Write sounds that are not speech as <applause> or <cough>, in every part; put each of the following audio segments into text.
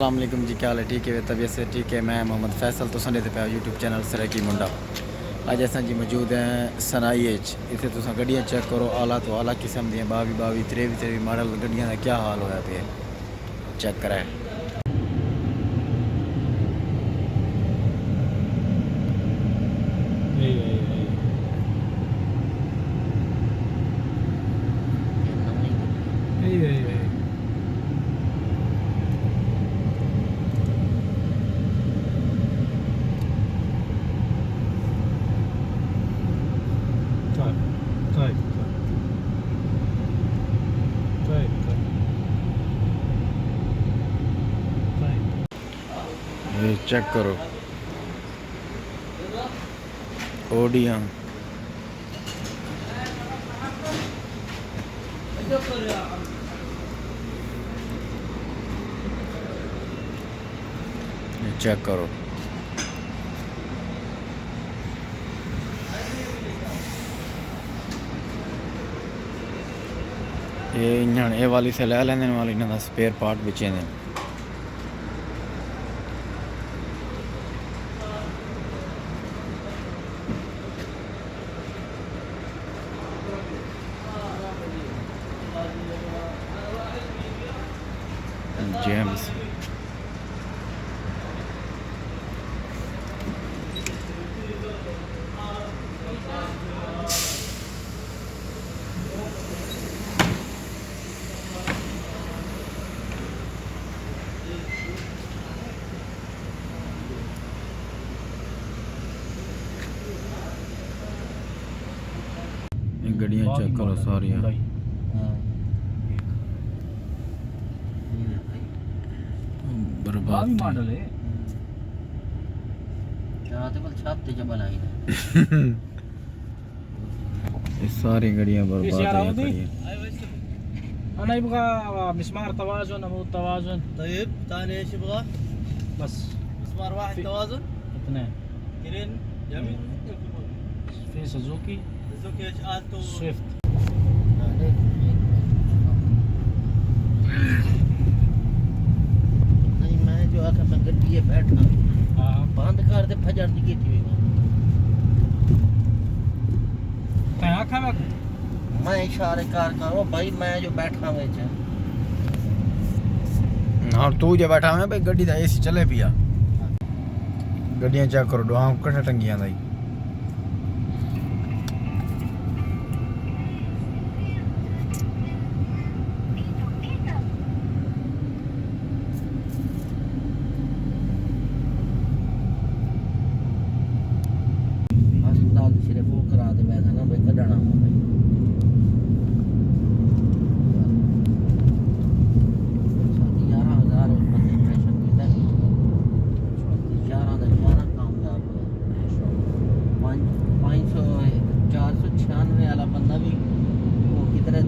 السلام علیکم جی کیا حال ہے؟ ٹھیک ہے، طبیعت سے ٹھیک ہے۔ میں محمد فیصل تو سنڈے پہ یوٹیوب چینل سرکی منڈا۔ اج اساں جی موجود ہیں سنائی اچ اتنے تساں گڈیاں چیک کرو اعلیٰ تو اعلیٰ قسم دیا باوی باوی، تریوی تریوی ماڈل، گڈیاں دا کیا حال ہویا پہ چیک کرائے Ei, ei, ei. Ei, ei, ei. طيب طيب طيب طيب طيب طيب یہ چیک کرو۔ اوڈیاں چیک کرو۔ یہ والی سے لے لیندے والی سپیئر پارٹ بچے نے۔ gems. ਗੱਡੀਆਂ ਚੈੱਕ ਕਰੋ ਸਾਰੀਆਂ برباد۔ ماڈل ہے <laughs> ساری گڑیاں برباد انا يبغى مسمار توازن عمود توازن۔ طيب ثاني ايش يبغى؟ بس۔ مسمار واحد توازن؟ اثنين جرين جميل في سوزوكي سوزوكي اتش التو سويفت ਬੈਠਾ। ਆ ਬੰਦ ਕਰ ਦੇ ਫਜਰ ਦੀ ਕੀਤੀ ਹੋਈ ਤੈਂ ਆਖਾਂ ਮੈਂ ਮੈਂ ਇਸ਼ਾਰੇ ਕਰ ਕਰੋ ਭਾਈ ਮੈਂ ਜੋ ਬੈਠਾ ਵਿੱਚ। ਹਾਂ ਤੂੰ ਜੇ ਬੈਠਾ ਹੋਇਆ ਭਈ ਗੱਡੀ ਦਾ ਏਸੀ ਚੱਲੇ ਪਿਆ। ਗੱਡੀਆਂ ਚੈੱਕ ਕਰੋ ਡੋਹਾਂ ਕਿੱਥੇ ਟੰਗੀਆਂ ਦਾ ਜੀ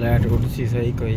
লাইট উঠছি সেই কই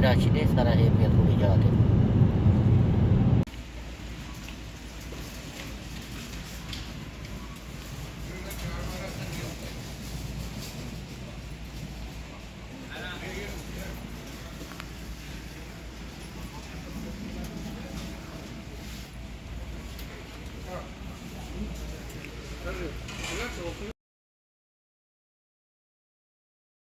রাশিতে তারা এই মেলগুলি জ্বালাতে Gracias.